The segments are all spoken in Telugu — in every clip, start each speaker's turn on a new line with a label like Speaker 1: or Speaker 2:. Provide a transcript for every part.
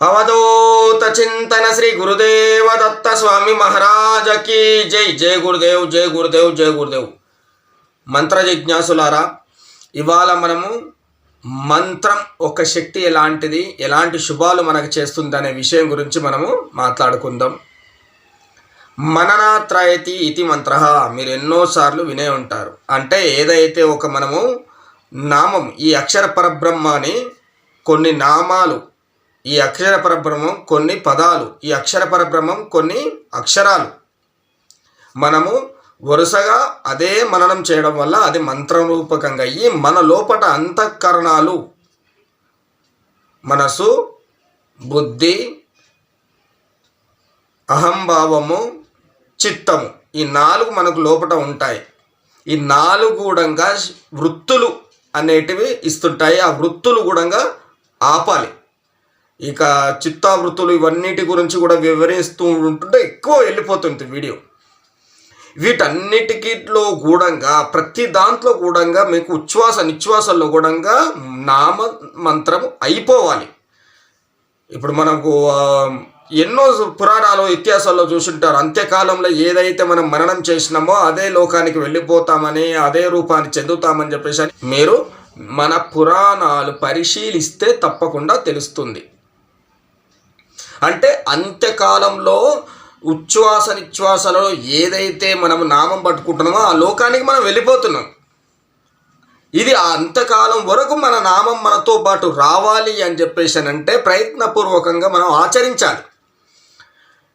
Speaker 1: అవధూత చింతన శ్రీ గురుదేవ దత్త స్వామి మహారాజకి జై జై గురుదేవ్ జై గురుదేవ్ జై గురుదేవ్ మంత్ర జిజ్ఞాసులారా ఇవాళ మనము మంత్రం ఒక శక్తి ఎలాంటిది ఎలాంటి శుభాలు మనకు చేస్తుంది అనే విషయం గురించి మనము మాట్లాడుకుందాం మననాత్రయతి ఇతి మంత్ర మీరు ఎన్నోసార్లు వినే ఉంటారు। అంటే ఏదైతే ఒక మనము నామం ఈ అక్షర పరబ్రహ్మాని కొన్ని నామాలు ఈ అక్షర పరబ్రహ్మం కొన్ని పదాలు ఈ అక్షర పరబ్రహ్మం కొన్ని అక్షరాలు. మనము వరుసగా అదే మననం చేయడం వల్ల అది మంత్రరూపకంగా అయ్యి మన లోపట అంతఃకరణాలు. మనసు బుద్ధి అహంభావము చిత్తము ఈ నాలుగు మనకు లోపట ఉంటాయి. ఈ నాలుగు కూడంగా వృత్తులు అనేటివి ఇస్తుంటాయి. ఆ వృత్తులు కూడంగా ఆపాలి. ఇక చిత్తావృత్తులు ఇవన్నిటి గురించి కూడా వివరిస్తూ ఉంటుంటే ఎక్కువ వెళ్ళిపోతుంది వీడియో. వీటన్నిటికిలో గూఢంగా ప్రతి దాంట్లో గూఢంగా మీకు ఉచ్ఛ్వాస నిశ్వాసల్లో గూఢంగా నామ మంత్రం అయిపోవాలి. ఇప్పుడు మనకు ఎన్నో పురాణాలు ఇతిహాసాల్లో చూసుంటారు. అంత్యకాలంలో ఏదైతే మనం మరణం చేసినామో అదే లోకానికి వెళ్ళిపోతామని అదే రూపాన్ని చెందుతామని చెప్పేసి మీరు మన పురాణాలు పరిశీలిస్తే తప్పకుండా తెలుస్తుంది. అంటే అంత్యకాలంలో ఉచ్ఛ్వాస నిశ్వాసలో ఏదైతే మనం నామం పట్టుకుంటున్నామో ఆ లోకానికి మనం వెళ్ళిపోతున్నాం. ఇది ఆ అంతకాలం వరకు మన నామం మనతో పాటు రావాలి అని చెప్పేసి అని అంటే ప్రయత్నపూర్వకంగా మనం ఆచరించాలి.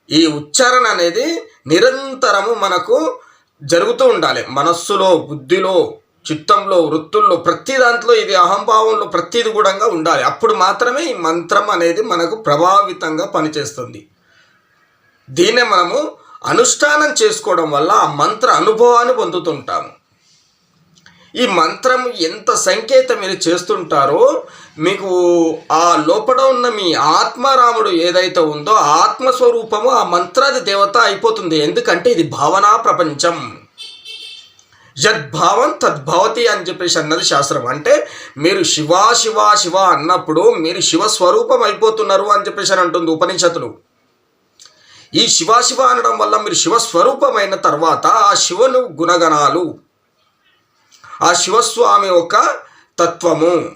Speaker 1: ఈ ఉచ్చారణ అనేది నిరంతరము మనకు జరుగుతూ ఉండాలి. మనస్సులో బుద్ధిలో చిత్తంలో వృత్తుల్లో ప్రతి దాంట్లో ఇది అహంభావంలో ప్రతిది కూడా ఉండాలి. అప్పుడు మాత్రమే ఈ మంత్రం అనేది మనకు ప్రభావితంగా పనిచేస్తుంది. దీన్నే మనము అనుష్ఠానం చేసుకోవడం వల్ల ఆ మంత్ర అనుభవాన్ని పొందుతుంటాము. ఈ మంత్రం ఎంత సంకేతం మీరు చేస్తుంటారో మీకు ఆ లోపల ఉన్న మీ ఆత్మారాముడు ఏదైతే ఉందో ఆత్మస్వరూపము ఆ మంత్రాది దేవత అయిపోతుంది. ఎందుకంటే ఇది భావనా ప్రపంచం. యద్భావం తద్భవతి అని చెప్పేసి అన్నది శాస్త్రం. అంటే మీరు శివ శివ శివ అన్నప్పుడు మీరు శివస్వరూపం అయిపోతున్నారు అని చెప్పేసి అని అంటుంది ఉపనిషత్తులు. ఈ శివ శివ అనడం వల్ల మీరు శివస్వరూపమైన తర్వాత ఆ శివుని గుణగణాలు ఆ శివస్వామి ఒక తత్వము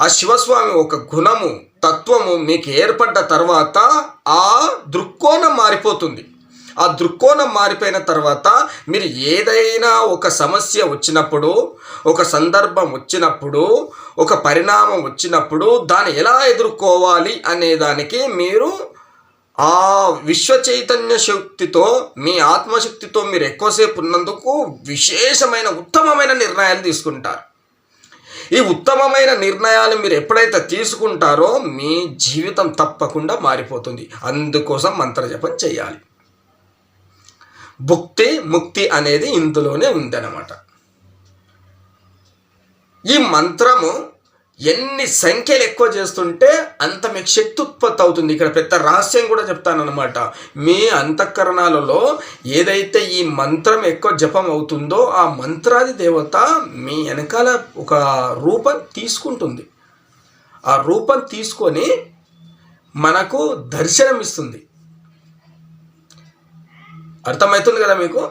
Speaker 1: ఆ శివస్వామి ఒక గుణము తత్వము మీకు ఏర్పడ్డ తర్వాత ఆ దృక్కోణం మారిపోతుంది. ఆ దృక్కోణం మారిపోయిన తర్వాత మీరు ఏదైనా ఒక సమస్య వచ్చినప్పుడు ఒక సందర్భం వచ్చినప్పుడు ఒక పరిణామం వచ్చినప్పుడు దాన్ని ఎలా ఎదుర్కోవాలి అనే దానికి మీరు ఆ విశ్వ చైతన్య శక్తితో మీ ఆత్మశక్తితో మీరు ఎక్కువసేపు ఉన్నందుకు విశేషమైన ఉత్తమమైన నిర్ణయాలు తీసుకుంటారు. ఈ ఉత్తమమైన నిర్ణయాలు మీరు ఎప్పుడైతే తీసుకుంటారో మీ జీవితం తప్పకుండా మారిపోతుంది. అందుకోసం మంత్రజపం చేయాలి. భుక్తి ముక్తి అనేది ఇందులోనే ఉందన్నమాట. ఈ మంత్రము ఎన్ని సంఖ్యలు ఎక్కువ చేస్తుంటే అంత మీకు శక్తి ఉత్పత్తి అవుతుంది. ఇక్కడ పెద్ద రహస్యం కూడా చెప్తానన్నమాట. మీ అంతఃకరణాలలో ఏదైతే ఈ మంత్రం ఎక్కువ జపం అవుతుందో ఆ మంత్రాది దేవత మీ వెనకాల ఒక రూపం తీసుకుంటుంది. ఆ రూపం తీసుకొని మనకు దర్శనం ఇస్తుంది అర్థమవుతుంది కదా మీకు?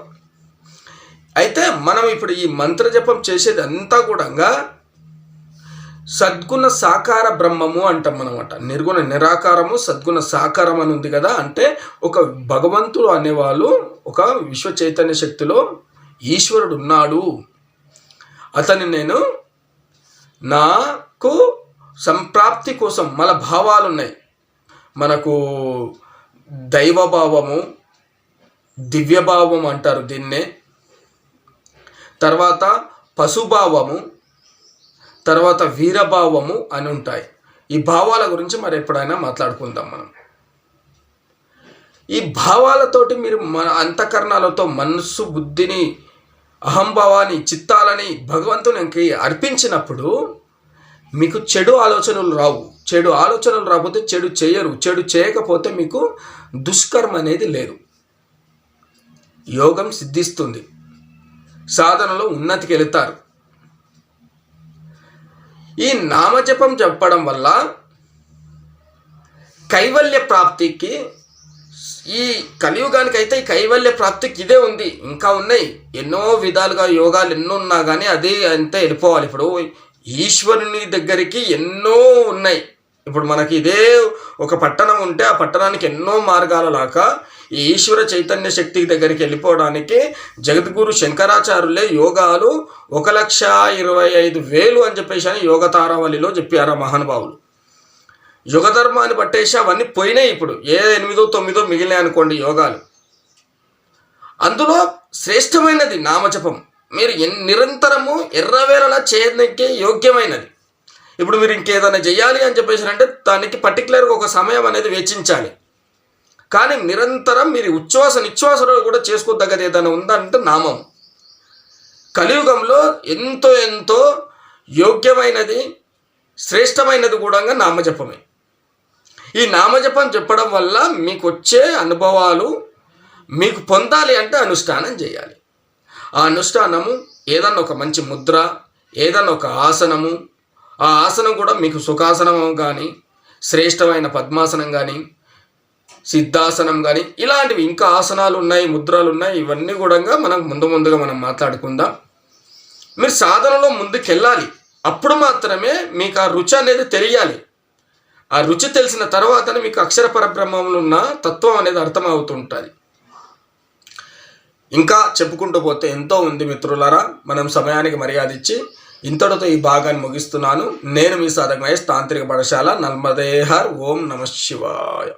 Speaker 1: అయితే మనం ఇప్పుడు ఈ మంత్ర జపం చేసేది అంతా కూడా సద్గుణ సాకార బ్రహ్మము అంటాం అనమాట నిర్గుణ నిరాకారము సద్గుణ సాకారం అని ఉంది కదా. అంటే ఒక భగవంతుడు అనేవాళ్ళు ఒక విశ్వ చైతన్య శక్తిలో ఈశ్వరుడు ఉన్నాడు. అతని నేను నాకు సంప్రాప్తి కోసం మన భావాలు ఉన్నాయి మనకు దైవభావము దివ్యభావం అంటారు దీన్నే. తర్వాత పశుభావము తర్వాత వీరభావము అని ఉంటాయి. ఈ భావాల గురించి మరి ఎప్పుడైనా మాట్లాడుకుందాం మనం. ఈ భావాలతోటి మీరు మన అంతఃకరణాలతో మనస్సు బుద్ధిని అహంభావాన్ని చిత్తాలని భగవంతునికి అర్పించినప్పుడు మీకు చెడు ఆలోచనలు రావు. చెడు ఆలోచనలు రాకపోతే చెడు చేయరు. చెడు చేయకపోతే మీకు దుష్కర్మ అనేది లేదు. యోగం సిద్ధిస్తుంది. సాధనలో ఉన్నతికి వెళుతారు ఈ నామజపం చెప్పడం వల్ల కైవల్య ప్రాప్తికి ఈ కలియుగానికి అయితే ఈ కైవల్య ప్రాప్తికి ఇదే ఉంది. ఇంకా ఉన్నాయి. ఎన్నో విధాలుగా యోగాలు ఎన్నో ఉన్నా కానీ అదే అంతే వెళ్ళిపోవాలి. ఇప్పుడు ఈశ్వరుని దగ్గరికి ఎన్నో ఉన్నాయి. ఇప్పుడు మనకి ఇదే ఒక పట్టణం ఉంటే ఆ పట్టణానికి ఎన్నో మార్గాల లాగా ఈ ఈశ్వర చైతన్య శక్తి దగ్గరికి వెళ్ళిపోవడానికి జగద్గురు శంకరాచార్యులే యోగాలు ఒక లక్ష ఇరవై ఐదు వేలు అని చెప్పేసి అని యోగ తారావళిలో చెప్పారు మహానుభావులు. యుగ ధర్మాన్ని పట్టేసి అవన్నీ పోయినాయి ఇప్పుడు. ఏ ఎనిమిదో తొమ్మిదో మిగిలినాయి అనుకోండి యోగాలు. అందులో శ్రేష్టమైనది నామజపం. మీరు నిరంతరము ఎర్రవేళలా చేయడానికి యోగ్యమైనది. ఇప్పుడు మీరు ఇంకేదైనా చేయాలి అని చెప్పేసి అంటే దానికి పర్టికులర్గా ఒక సమయం అనేది వెచ్చించాలి. కానీ నిరంతరం మీరు ఉచ్ఛ్వాస నిశ్వాసలో కూడా చేసుకోదగ్గది ఏదైనా ఉందంటే నామం. కలియుగంలో ఎంతో ఎంతో యోగ్యమైనది శ్రేష్టమైనది కూడా నామజపమే. ఈ నామజపం చెప్పడం వల్ల మీకు వచ్చే అనుభవాలు మీకు పొందాలి అంటే అనుష్ఠానం చేయాలి. ఆ అనుష్ఠానము ఏదన్నా ఒక మంచి ముద్ర ఏదన్నా ఒక ఆసనము ఆ ఆసనం కూడా మీకు సుఖాసనం కానీ శ్రేష్టమైన పద్మాసనం కానీ సిద్ధాసనం కానీ ఇలాంటివి ఇంకా ఆసనాలు ఉన్నాయి ముద్రలు ఉన్నాయి ఇవన్నీ కూడా మనం ముందు ముందుగా మనం మాట్లాడుకుందాం. మీరు సాధనలో ముందుకెళ్ళాలి. అప్పుడు మాత్రమే మీకు ఆ రుచి అనేది తెలియాలి. ఆ రుచి తెలిసిన తర్వాతనే మీకు అక్షర పరబ్రహ్మంలో ఉన్న తత్వం అనేది అర్థమవుతుంటుంది. ఇంకా చెప్పుకుంటూ పోతే ఎంతో ఉంది మిత్రులారా మనం సమయానికి మర్యాద ఇచ్చి ఇంతటితో ఈ భాగాన్ని ముగిస్తున్నాను. నేను మీ సాధక మహేష్ తాంత్రిక పాఠశాల నల్మదేహర్. ఓం నమ శివాయ.